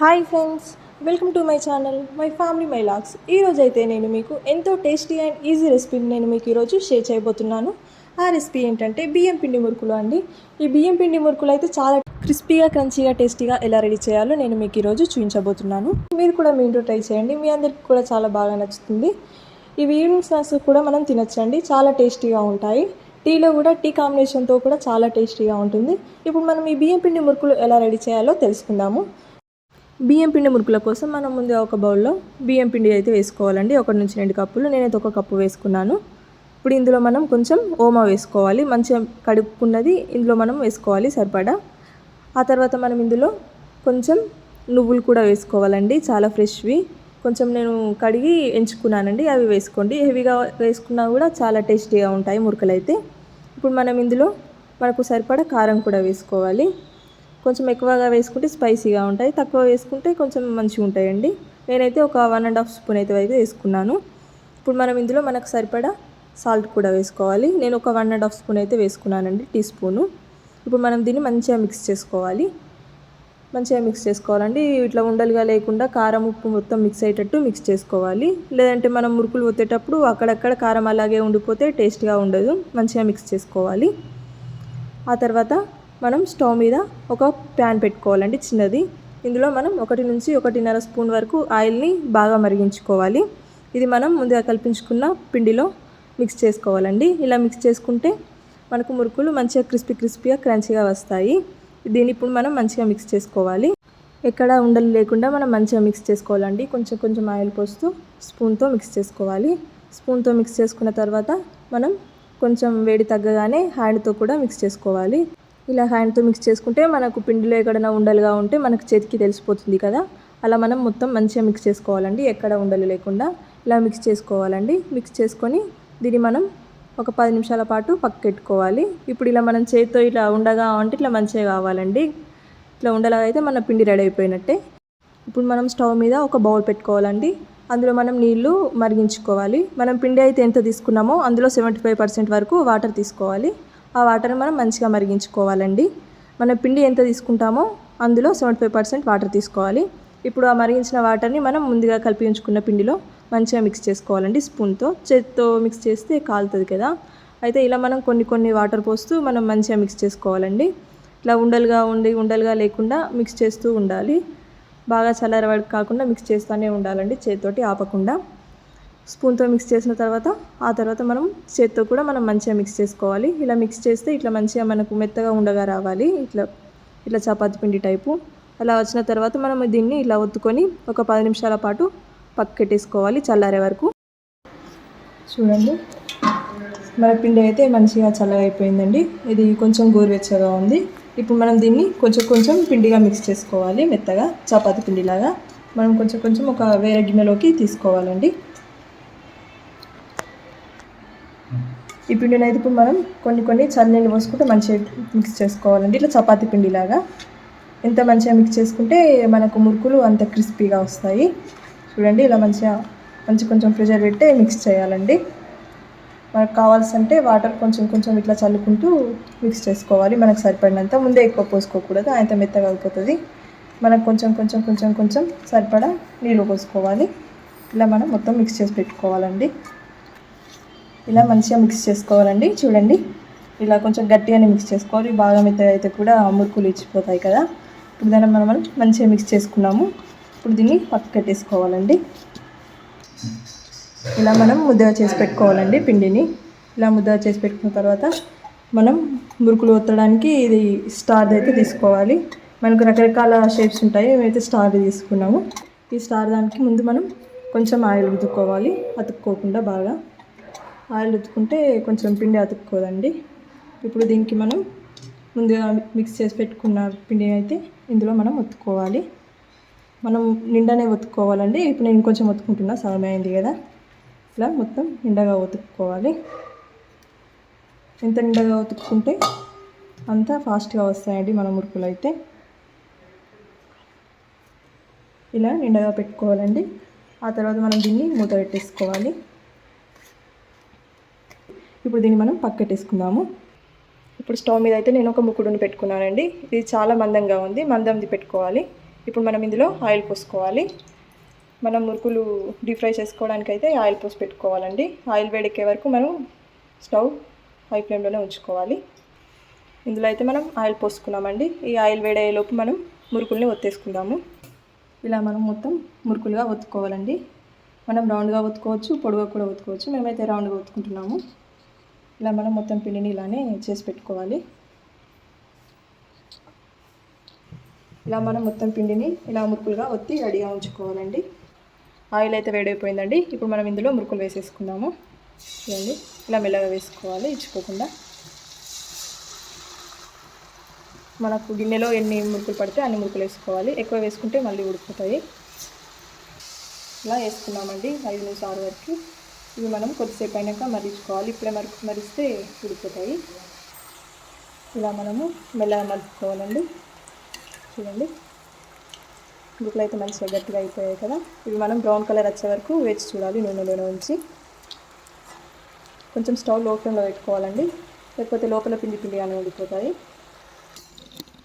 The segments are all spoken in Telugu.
Hi friends welcome to my channel my family my vlogs ఈరోజు అయితే నేను మీకు ఎంతో టేస్టీ అండ్ ఈజీ రెసిపీని నేను మీకు ఈరోజు షేర్ చేయబోతున్నాను. ఆ రెసిపీ ఏంటంటే బియ్యం పిండి మురుకులు అండి. ఈ బియ్యం పిండి మురుకులు అయితే చాలా క్రిస్పీగా క్రంచీగా టేస్టీగా ఎలా రెడీ చేయాలో నేను మీకు ఈరోజు చూపించబోతున్నాను. మీరు కూడా మీ ఇంట్లో ట్రై చేయండి మీ అందరికి కూడా చాలా బాగా నచ్చుతుంది. ఇవి ఈవినింగ్ స్నాక్స్ కూడా మనం తినచ్చండి చాలా టేస్టీగా ఉంటాయి. టీలో కూడా టీ కాంబినేషన్తో కూడా చాలా టేస్టీగా ఉంటుంది. ఇప్పుడు మనం ఈ బియ్యం పిండి మురుకులు ఎలా రెడీ చేయాలో తెలుసుకుందాము. బియ్యం పిండి మురుకుల కోసం మనం ముందు ఒక బౌల్లో బియ్యం పిండి అయితే వేసుకోవాలండి. ఒకటి నుంచి రెండు కప్పులు. నేనైతే ఒక కప్పు వేసుకున్నాను. ఇప్పుడు ఇందులో మనం కొంచెం ఓమా వేసుకోవాలి. మంచిగా కడుక్కున్నది ఇందులో మనం వేసుకోవాలి సరిపడా. ఆ తర్వాత మనం ఇందులో కొంచెం నువ్వులు కూడా వేసుకోవాలండి. చాలా ఫ్రెష్వి. కొంచెం నేను కడిగి ఎంచుకున్నానండి. అవి వేసుకోండి. హెవీగా వేసుకున్నా కూడా చాలా టేస్టీగా ఉంటాయి మురుకలు అయితే ఇప్పుడు మనం ఇందులో మనకు సరిపడా కారం కూడా వేసుకోవాలి. కొంచెం ఎక్కువగా వేసుకుంటే స్పైసీగా ఉంటాయి తక్కువ వేసుకుంటే కొంచెం మంచిగా ఉంటాయండి. నేనైతే ఒక వన్ అండ్ హాఫ్ స్పూన్ అయితే అయితే వేసుకున్నాను. ఇప్పుడు మనం ఇందులో మనకు సరిపడా సాల్ట్ కూడా వేసుకోవాలి. నేను ఒక వన్ అండ్ హాఫ్ స్పూన్ అయితే వేసుకున్నానండి టీ స్పూను. ఇప్పుడు మనం దీన్ని మంచిగా మిక్స్ చేసుకోవాలి. మంచిగా మిక్స్ చేసుకోవాలండి. ఇట్లా ఉండలుగా లేకుండా కారం ఉప్పు మొత్తం మిక్స్ అయ్యేటట్టు మిక్స్ చేసుకోవాలి. లేదంటే మనం మురుకులు పొత్తేటప్పుడు అక్కడక్కడ కారం అలాగే ఉండిపోతే టేస్ట్గా ఉండదు. మంచిగా మిక్స్ చేసుకోవాలి. ఆ తర్వాత మనం స్టవ్ మీద ఒక ప్యాన్ పెట్టుకోవాలండి చిన్నది. ఇందులో మనం ఒకటి నుంచి ఒకటిన్నర స్పూన్ వరకు ఆయిల్ని బాగా మరిగించుకోవాలి. ఇది మనం ముందుగా కల్పించుకున్న పిండిలో మిక్స్ చేసుకోవాలండి. ఇలా మిక్స్ చేసుకుంటే మనకు మురుకులు మంచిగా క్రిస్పీ క్రిస్పీగా క్రంచీగా వస్తాయి. దీన్ని ఇప్పుడు మనం మంచిగా మిక్స్ చేసుకోవాలి. ఎక్కడ ఉండలు లేకుండా మనం మంచిగా మిక్స్ చేసుకోవాలండి. కొంచెం కొంచెం ఆయిల్ పోస్తూ స్పూన్తో మిక్స్ చేసుకోవాలి. స్పూన్తో మిక్స్ చేసుకున్న తర్వాత మనం కొంచెం వేడి తగ్గగానే హ్యాండ్తో కూడా మిక్స్ చేసుకోవాలి. ఇలా హ్యాండ్తో మిక్స్ చేసుకుంటే మనకు పిండిలో ఎక్కడైనా ఉండలుగా ఉంటే మనకు చేతికి తెలిసిపోతుంది కదా. అలా మనం మొత్తం మంచిగా మిక్స్ చేసుకోవాలండి. ఎక్కడ ఉండలు లేకుండా ఇలా మిక్స్ చేసుకోవాలండి. మిక్స్ చేసుకొని దీన్ని మనం ఒక పది నిమిషాల పాటు పక్కెట్టుకోవాలి. ఇప్పుడు ఇలా మనం చేతితో ఇట్లా ఉండగా అంటే ఇట్లా మంచిగా కావాలండి. ఇట్లా ఉండలాగా అయితే మన పిండి రెడీ అయిపోయినట్టే. ఇప్పుడు మనం స్టవ్ మీద ఒక బౌల్ పెట్టుకోవాలండి. అందులో మనం నీళ్ళు మరిగించుకోవాలి. మనం పిండి అయితే ఎంత తీసుకున్నామో అందులో సెవెంటీ ఫైవ్ పర్సెంట్ వరకు వాటర్ తీసుకోవాలి. ఆ వాటర్ని మనం మంచిగా మరిగించుకోవాలండి. మన పిండి ఎంత తీసుకుంటామో అందులో సెవెంటీ ఫైవ్ పర్సెంట్ వాటర్ తీసుకోవాలి. ఇప్పుడు ఆ మరిగించిన వాటర్ని మనం ముందుగా కలిపి ఉంచుకున్న పిండిలో మంచిగా మిక్స్ చేసుకోవాలండి స్పూన్తో. చేత్తో మిక్స్ చేస్తే కాలుతుంది కదా. అయితే ఇలా మనం కొన్ని కొన్ని వాటర్ పోస్తూ మనం మంచిగా మిక్స్ చేసుకోవాలండి. ఇట్లా ఉండలుగా ఉండి ఉండలుగా లేకుండా మిక్స్ చేస్తూ ఉండాలి. బాగా చల్లారవాడి కాకుండా మిక్స్ చేస్తూనే ఉండాలండి చేతితోటి ఆపకుండా. స్పూన్తో మిక్స్ చేసిన తర్వాత ఆ తర్వాత మనం చేత్తో కూడా మనం మంచిగా మిక్స్ చేసుకోవాలి. ఇలా మిక్స్ చేస్తే ఇట్లా మంచిగా మనకు మెత్తగా ఉండగా రావాలి. ఇట్లా ఇట్లా చపాతి పిండి టైపు. అలా వచ్చిన తర్వాత మనం దీన్ని ఇలా ఒత్తుకొని ఒక పది నిమిషాల పాటు పక్కెట్టేసుకోవాలి చల్లారే వరకు. చూడండి. మన పిండి అయితే మంచిగా చల్లగా అయిపోయిందండి. ఇది కొంచెం గోరువెచ్చగా ఉంది. ఇప్పుడు మనం దీన్ని కొంచెం కొంచెం పిండిగా మిక్స్ చేసుకోవాలి. మెత్తగా చపాతి పిండిలాగా. మనం కొంచెం కొంచెం ఒక వేరే గిన్నెలోకి తీసుకోవాలండి. ఈ పిండిని అయితే ఇప్పుడు మనం కొన్ని కొన్ని చల్లనీళ్ళు పోసుకుంటే మంచిగా మిక్స్ చేసుకోవాలండి. ఇట్లా చపాతి పిండిలాగా. ఎంత మంచిగా మిక్స్ చేసుకుంటే మనకు మురుకులు అంత క్రిస్పీగా వస్తాయి. చూడండి ఇలా మంచిగా మంచి కొంచెం ప్రెషర్ పెట్టి మిక్స్ చేయాలండి. మనకు కావాల్సంటే వాటర్ కొంచెం కొంచెం ఇట్లా చల్లుకుంటూ మిక్స్ చేసుకోవాలి. మనకు సరిపడినంత ముందే ఎక్కువ పోసుకోకూడదు. అంత మెత్తగా అయిపోతుంది. మనకు కొంచెం కొంచెం కొంచెం కొంచెం సరిపడా నీళ్ళు పోసుకోవాలి. ఇలా మనం మొత్తం మిక్స్ చేసి పెట్టుకోవాలండి. ఇలా మంచిగా మిక్స్ చేసుకోవాలండి. చూడండి. ఇలా కొంచెం గట్టిగానే మిక్స్ చేసుకోవాలి. బాగా మెత్తగా అయితే కూడా మురుకులు ఇచ్చిపోతాయి కదా. ఇప్పుడు దాన్ని మనం మంచిగా మిక్స్ చేసుకున్నాము. ఇప్పుడు దీన్ని పక్క ఇలా మనం ముద్దగా చేసి పెట్టుకోవాలండి పిండిని. ఇలా ముద్దగా చేసి పెట్టుకున్న తర్వాత మనం మురుకులు ఒత్తడానికి ఇది స్టార్ అయితే తీసుకోవాలి. మనకు రకరకాల షేప్స్ ఉంటాయి. మేమైతే స్టార్ తీసుకున్నాము. ఈ స్టార్ దానికి ముందు మనం కొంచెం ఆయిల్ ఉతుక్కోవాలి అతుక్కోకుండా బాగా ఆయిల్ ఉతుకుంటే కొంచెం పిండి అతుక్కోదండి. ఇప్పుడు దీనికి మనం ముందుగా మిక్స్ చేసి పెట్టుకున్న పిండి అయితే ఇందులో మనం ఒత్తుకోవాలి. మనం నిండానే ఒత్తుకోవాలండి. ఇప్పుడు నేను కొంచెం ఒత్తుకుంటున్నా సమయం అయింది కదా. ఇట్లా మొత్తం నిండగా ఒతుక్కోవాలి ఎంత నిండగా ఒతుక్కుంటే అంత ఫాస్ట్గా వస్తాయండి మన మురుకులు అయితే. ఇలా నిండగా పెట్టుకోవాలండి. ఆ తర్వాత మనం దీన్ని మూత పెట్టేసుకోవాలి. ఇప్పుడు దీన్ని మనం పక్కటేసుకుందాము ఇప్పుడు స్టవ్ మీద అయితే నేను ఒక ముక్కుడుని పెట్టుకున్నానండి. ఇది చాలా మందంగా ఉంది. మందంది పెట్టుకోవాలి. ఇప్పుడు మనం ఇందులో ఆయిల్ పోసుకోవాలి. మనం మురుకులు డీప్ ఫ్రై చేసుకోవడానికి అయితే ఆయిల్ పోసి పెట్టుకోవాలండి. ఆయిల్ వేడెక్కే వరకు మనం స్టవ్ హై ఫ్లేమ్లోనే ఉంచుకోవాలి. ఇందులో అయితే మనం ఆయిల్ పోసుకున్నామండి. ఈ ఆయిల్ వేడయ్యేలోపు మనం మురుకుల్ని ఒత్తేసుకుందాము. ఇలా మనం మొత్తం మురుకులుగా ఒత్తుకోవాలండి. మనం రౌండ్గా ఒత్తుకోవచ్చు పొడుగా కూడా ఒత్తుకోవచ్చు. మేమైతే రౌండ్గా ఒత్తుకుంటున్నాము. ఇలా మనం మొత్తం పిండిని ఇలానే చేసి పెట్టుకోవాలి. ఇలా మనం మొత్తం పిండిని ఇలా మురుకులుగా ఒత్తి రెడీగా ఉంచుకోవాలండి. ఆయిల్ అయితే వేడైపోయిందండి. ఇప్పుడు మనం ఇందులో మురుకులు వేసేసుకుందాము. చూడండి ఇలా మెల్లగా వేసుకోవాలి ఇచ్చుకోకుండా. మనకు గిన్నెలో ఎన్ని మురుకులు పడితే అన్ని మురుకులు వేసుకోవాలి. ఎక్కువ వేసుకుంటే మళ్ళీ ఉడికిపోతాయి ఇలా వేసుకున్నామండి ఐదు నుంచి ఆరు వరకు. ఇవి మనం కొద్దిసేపు అయినాక మరించుకోవాలి. ఇప్పుడే మరి మరిస్తే ఉడిపోతాయి ఇలా మనము మెల్లగా మలుపుకోవాలండి చూడండి. మురుకులు అయితే మంచిగా గట్టిగా అయిపోయాయి కదా. ఇవి మనం బ్రౌన్ కలర్ వచ్చే వరకు వేచి చూడాలి నూనెలోనే ఉంచి. కొంచెం స్టవ్లో ఫ్లేమ్లో పెట్టుకోవాలండి. లేకపోతే లోపల పిండి పిండి అని ఉండిపోతాయి.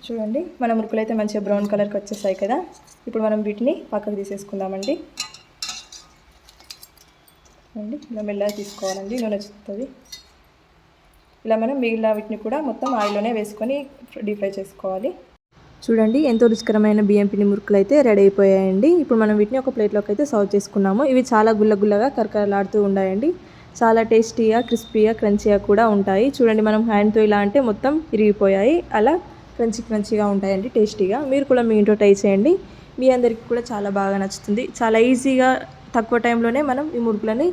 చూడండి. మన మురుకులు అయితే మంచిగా బ్రౌన్ కలర్కి వచ్చేసాయి కదా. ఇప్పుడు మనం వీటిని పక్కకు తీసేసుకుందామండి. మనం ఇలా మెల్లగా తీసుకోవాలండి? నూనె చిక్కుతుంది ఇలా మనం మిగిలిన వీటిని కూడా మొత్తం ఆయిల్లోనే వేసుకొని డీప్ ఫ్రై చేసుకోవాలి. చూడండి ఎంతో రుచికరమైన బియ్యం పిండి మురుకులు అయితే రెడీ అయిపోయాయండి. ఇప్పుడు మనం వీటిని ఒక ప్లేట్లోకి అయితే సర్వ్ చేసుకున్నాము. ఇవి చాలా గుల్ల గుల్లగా కరకరలాడుతూ ఉన్నాయండి చాలా టేస్టీగా క్రిస్పీగా క్రంచీగా కూడా ఉంటాయి. చూడండి మనం హ్యాండ్తో ఇలా అంటే మొత్తం ఇరిగిపోయాయి. అలా క్రంచీ క్రంచీగా ఉంటాయండి టేస్టీగా. మీరు కూడా మీ ఇంట్లో ట్రై చేయండి. మీ అందరికీ కూడా చాలా బాగా నచ్చుతుంది. చాలా ఈజీగా తక్కువ టైంలోనే మనం ఈ మురుకులని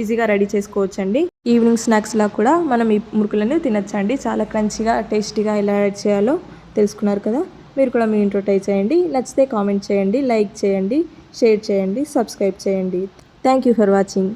ఈజీగా రెడీ చేసుకోవచ్చండి. ఈవినింగ్ స్నాక్స్లా కూడా మనం ఈ మురుకులని తినచ్చండి. చాలా క్రంచీగా టేస్టీగా ఎలా యాడ్ చేయాలో తెలుసుకున్నారు కదా? మీరు కూడా మీ ఇంట్లో ట్రై చేయండి. నచ్చితే కామెంట్ చేయండి లైక్ చేయండి షేర్ చేయండి సబ్స్క్రైబ్ చేయండి. Thank you for watching.